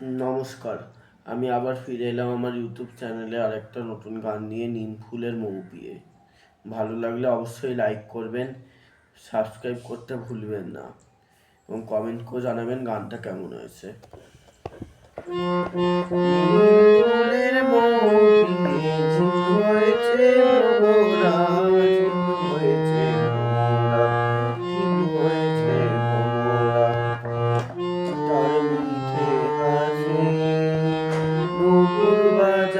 নমস্কার। আমি আবার ফিরে এলাম আমার ইউটিউব চ্যানেলে আরেকটা নতুন গান নিয়ে নিম ফুলের মৌ পিয়ে ভালো লাগলে অবশ্যই লাইক করবেন সাবস্ক্রাইব করতে ভুলবেন না এবং কমেন্ট করে জানাবেন গানটা কেমন হয়েছে।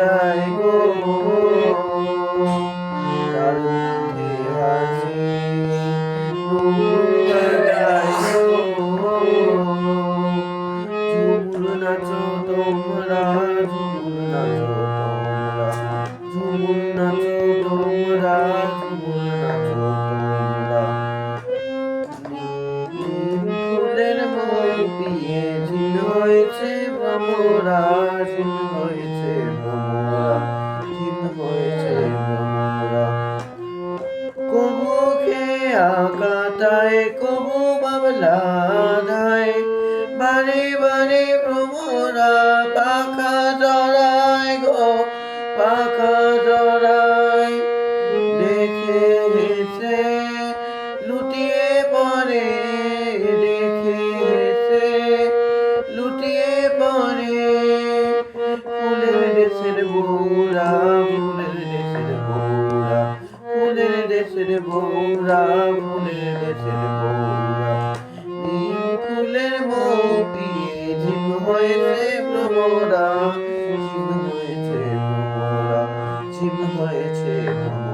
বাজায় গো তার বাজায় গো ঝুমুর নাচো, তোমরা ঝুমুর নাচো, তোমরা ঝুমুর নাচো হয়েছে ভ্রমরা ঝিল হয়েছে কাটায় কবু বাবলা ধায়। বারে বারে প্রভুরা পাখা জড়ায় গো, পাখা জড়ায়। দেখে হেসে লুটিয়ে পড়ে, দেখে হেসে লুটিয়ে পড়ে। ফুলের দেশের বুড়া দেশের বৌরা বনে দেশের বৌরা নীল ফুলের মৌটি ঝিম হয়েছে ভ্রমরা ঝিম হয়েছে ভ্রমরা ঝিম হয়েছে ভ্রমরা